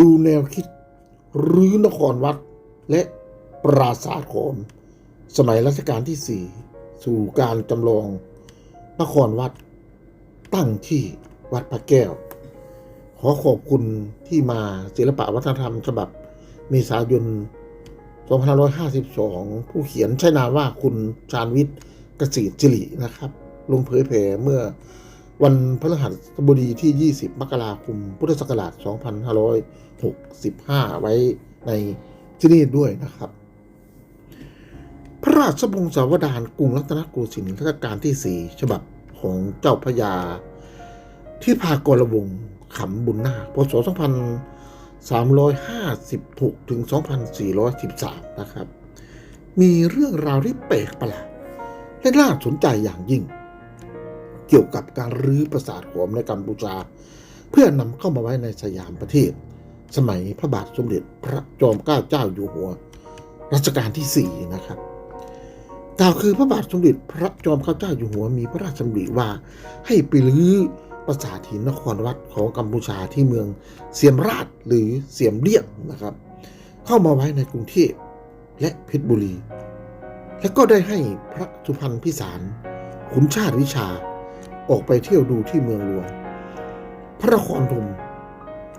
ดูแนวคิดรื้อนครวัด และปราสาทโขมสมัยรัชกาลที่สี่สู่การจำลองนครวัด ตั้งที่วัดพระแก้ว ขอขอบคุณที่มาศิลปะวัฒนธรรมฉบับเมษายน 2552 ผู้เขียนใช้นามว่าคุณชาญวิทย์กษตจิรินะครับ ลงเผยแผ่เมื่อ วันพฤหัสบดีที่ 20 มกราคม พุทธศักราช 2565 ไว้ในที่นี่ด้วยนะครับ พระราชวงศาวดารกรุงรัตนโกสินทร์รัชกาลที่ 4 ฉบับของเจ้าพระยา ที่พากรวงขำบุญนาคพศ 2356 ถึง 2413 นะครับ มีเรื่องราวที่แปลกประหลาดและน่าสนใจอย่างยิ่ง กี่ยวกับการรื้อปราสาทโขมในกัมพูชา เพื่อนำเข้ามาไว้ในสยามประเทศ สมัยพระบาทสมเด็จพระจอมเกล้าเจ้าอยู่หัว รัชกาลที่ 4 นะครับกล่าวคือพระบาทสมเด็จพระจอมเกล้าเจ้าอยู่หัวมีพระราชดำริว่าให้ไปรื้อปราสาทหินนครวัดของกัมพูชาที่เมืองเสียมราชหรือเสียมเรียบนะครับ เข้ามาไว้ในกรุงเทพและเพชรบุรี และก็ได้ให้พระสุพรรณพิสารขุนชาติวิชา ออกไปเที่ยวดูที่เมืองหลวง พระนครธม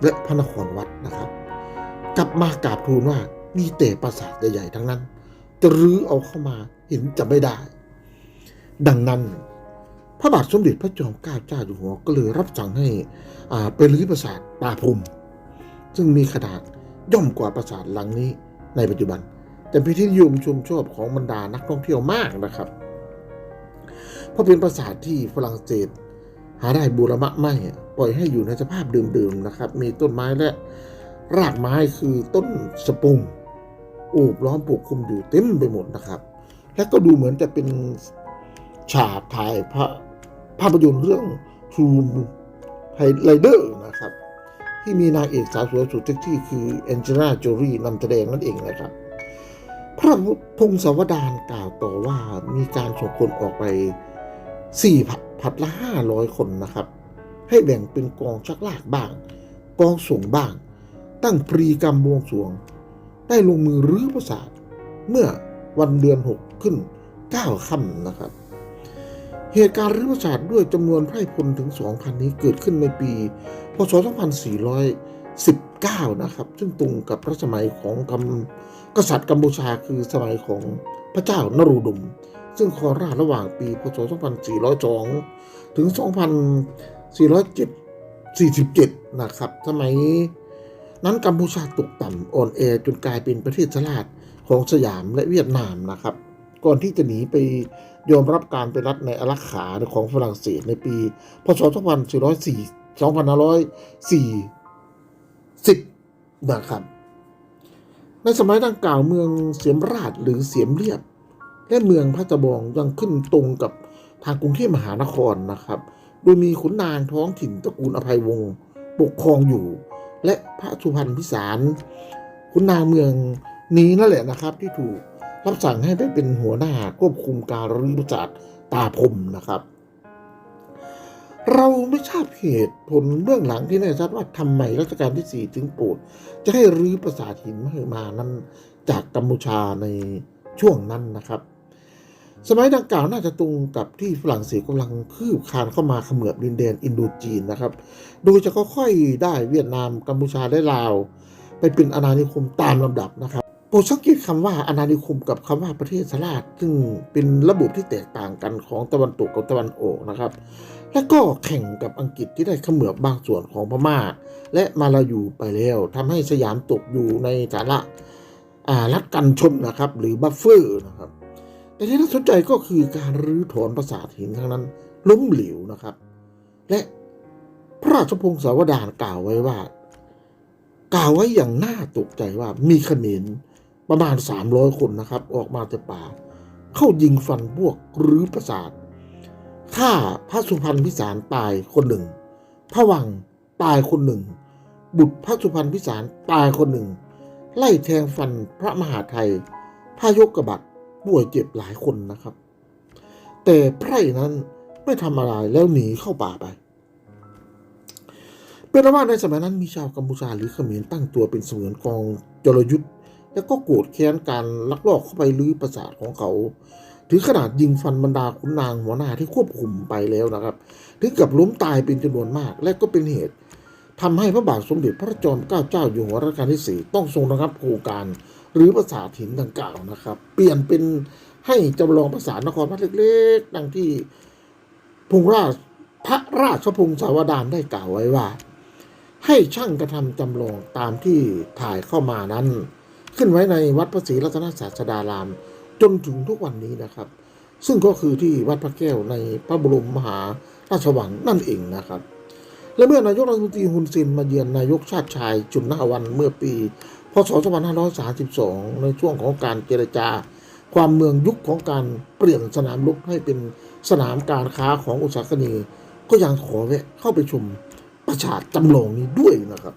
และพระนครวัดนะครับ กลับมากราบทูลว่ามีแต่ปราสาทใหญ่ๆทั้งนั้น จะรื้อเอาเข้ามาเห็นจะไม่ได้ ดังนั้น พระบาทสมเด็จพระจอมเกล้าเจ้าอยู่หัวก็เลยรับสั่งให้อ่าไปรื้อปราสาทตาพรมซึ่งมีขนาดย่อมกว่าปราสาทหลังนี้ในปัจจุบัน แต่เป็นที่นิยมชมชอบของบรรดานักท่องเที่ยวมากนะครับ เพราะเป็นปราสาทที่ฝรั่งเศส หาได้บูรณะไม่ ปล่อยให้อยู่ในสภาพเดิมๆนะครับ มีต้นไม้และรากไม้คือต้นสปุงโอบล้อมปกคลุมอยู่เต็มไปหมดนะครับ และก็ดูเหมือนจะเป็นฉากถ่ายพระภาพยนตร์เรื่อง True Rider นะครับ ที่มีนางเอกสาวสวยสุดเซ็กซี่คือแองเจล่าโจลีนำแสดงนั่นเองนะครับ พระพงศาวดารกล่าวต่อว่ามีการส่งคนออกไป สี่ผัดผัดละห้าร้อยคนนะครับ ให้แบ่งเป็นกองชักลากบ้าง กองส่งบ้าง ตั้งปรีกรรมบวงสวง ได้ลงมือรื้อปราสาทเมื่อวันเดือนหกขึ้นเก้าค่ำนะครับ เหตุการณ์รื้อปราสาทด้วยจำนวนไพร่พลถึง2,000นี้เกิดขึ้นในปี พศ 2419 นะครับ ซึ่งตรงกับพระสมัยของกำกษัตริย์กัมพูชาคือสมัยของพระเจ้านรูดม ซึ่งคอราชระหว่างปีพศ 2402 ถึง 2447 นะครับ สมัยนั้นกัมพูชาตกต่ำอ่อนแอจนกลายเป็นประเทศชราชของสยามและเวียดนามนะครับ ก่อนที่จะหนีไปยอมรับการเป็นรัฐในอารักขาของฝรั่งเศสในปี พศ 2404 2540 นะครับ ในสมัยดังกล่าวเมืองเสียมราชหรือเสียมเรียบ และเมืองพระตะบองยังขึ้นตรงกับทางกรุงเทพมหานครนะครับ โดยมีขุนนางท้องถิ่นตระกูลอภัยวงศ์ปกครองอยู่ และพระสุพรรณพิสารขุนนางเมืองนี้นั่นแหละนะครับ ที่ถูกรับสั่งให้ไปเป็นหัวหน้าควบคุมการรื้อปราสาทตาพรมนะครับ เราไม่ทราบเหตุผลเบื้องหลังที่แน่ชัดว่าทำไมรัชกาลที่สี่ถึงโปรดจะให้รื้อปราสาทหินมหึมานั้นจากกัมพูชาในช่วงนั้นนะครับ สมัยดังกล่าวน่าจะตรงกับที่ฝรั่งเศสกำลังคืบคลานเข้ามาเขมือบดินแดนอินโดจีนนะครับ โดยจะค่อยๆได้เวียดนามกัมพูชาและลาว ไปเป็นอาณานิคมตามลำดับนะครับโปรดสังเกตคำว่าอาณานิคมกับคำว่าประเทศสลาดซึ่งเป็นระบบที่แตกต่างกันของตะวันตกกับตะวันออกนะครับ และก็แข่งกับอังกฤษที่ได้เขมือบบางส่วนของพม่า และมาลายูไปแล้วทำให้สยามตกอยู่ในฐานะรัฐกันชนนะครับ หรือบัฟเฟอร์นะครับ แต่ที่น่าสนใจก็คือการรื้อถอนปราสาทหินครั้งนั้น ล้มเหลวนะครับ และพระราชพงศาวดารกล่าวไว้ว่า กล่าวไว้อย่างน่าตกใจว่ามีเขมรประมาณ 300 คนนะครับ ออกมาจากป่า เข้ายิงฟันพวกรื้อปราสาทฆ่าพระสุพรรณพิสารตายคนหนึ่ง พระวังตายคนหนึ่ง บุตรพระสุพรรณพิสารตายคนหนึ่ง ไล่แทงฟันพระมหาไทยพระยกกระบัด ป่วยเจ็บหลายคนนะครับ แต่ไพร่นั้นไม่ทำอะไรแล้วหนีเข้าป่าไป เป็นว่าในสมัยนั้นมีชาวกัมพูชาหรือเขมรตั้งตัวเป็นเสมือนกองจรยุทธ์แล้วก็โกรธแค้นการลักลอบเข้าไปลื้อปราสาทของเขา ถึงขนาดยิงฟันบรรดาขุนนางหัวหน้าที่ควบคุมไปแล้วนะครับถึงกับล้มตายเป็นจำนวนมาก และก็เป็นเหตุทำให้พระบาทสมเด็จพระจอมเกล้าเจ้าอยู่หัวรัชกาลที่สี่ต้องทรงระงับโครงการ หรือปราสาทหินดังกล่าวนะครับ เปลี่ยนเป็นให้จำลองปราสาทนครพัฒน์เล็กๆ ดังที่พงราชพระราชพงศาวดารได้กล่าวไว้ว่า ให้ช่างกระทำจำลองตามที่ถ่ายเข้ามานั้น ขึ้นไว้ในวัดพระศรีรัตนศาสดาราม จนถึงทุกวันนี้นะครับ ซึ่งก็คือที่วัดพระแก้วในพระบรมมหาราชวังนั่นเองนะครับ และเมื่อนายกรัฐมนตรีฮุนเซนมาเยือนนายกชาติชายจุนนาวันเมื่อปี พศ 2532 ในช่วงของการเจรจา ความเมืองยุคของการเปลี่ยนสนามรบให้เป็นสนามการค้าของอุตสาหกรรมก็ยังขอแวะเข้าไปชมประชาจำลองนี้ด้วยนะครับ